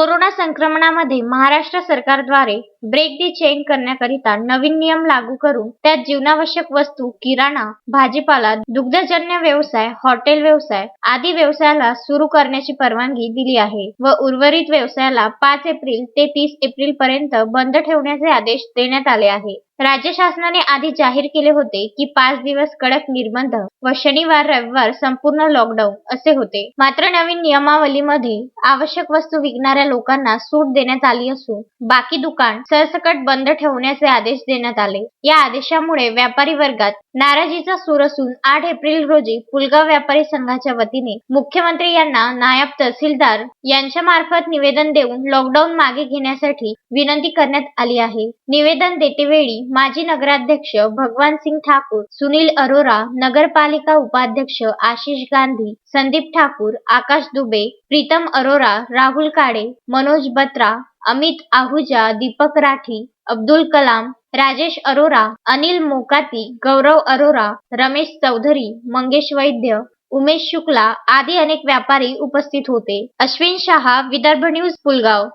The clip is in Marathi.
कोरोना संक्रमणामध्ये महाराष्ट्र सरकारद्वारे ब्रेक दी चेन करण्याकरिता नवीन नियम लागू करून त्यात जीवनावश्यक वस्तू किराणा भाजीपाला दुग्धजन्य व्यवसाय हॉटेल व्यवसाय आदी व्यवसायाला सुरू करण्याची परवानगी दिली आहे व उर्वरित व्यवसायाला पाच एप्रिल ते तीस एप्रिल पर्यंत बंद ठेवण्याचे आदेश देण्यात आले आहे. राज्य शासनाने आधी जाहीर केले होते की पाच दिवस कडक निर्बंध व शनिवार रविवार संपूर्ण लॉकडाऊन असे होते. मात्र नवीन नियमावलीमध्ये आवश्यक वस्तू विकणाऱ्या लोकांना सूट देण्यात आली असून बाकी दुकान सरसकट बंद ठेवण्याचे आदेश देण्यात आले. या आदेशामुळे व्यापारी वर्गात नाराजीचा सूर असून आठ एप्रिल रोजी पुलगाव व्यापारी संघाच्या वतीने मुख्यमंत्री यांना नायब तहसीलदार यांच्या मार्फत निवेदन देऊन लॉकडाऊन मागे घेण्यासाठी विनंती करण्यात आली आहे. निवेदन देतेवेळी माजी नगराध्यक्ष भगवान सिंग ठाकूर सुनील अरोरा नगरपालिका उपाध्यक्ष आशिष गांधी संदीप ठाकूर आकाश दुबे प्रीतम अरोरा राहुल काळे मनोज बत्रा अमित आहुजा दीपक राठी अब्दुल कलाम राजेश अरोरा अनिल मोकाती गौरव अरोरा रमेश चौधरी मंगेश वैद्य उमेश शुक्ला आदी अनेक व्यापारी उपस्थित होते. अश्विन शहा विदर्भ न्यूज पुलगाव.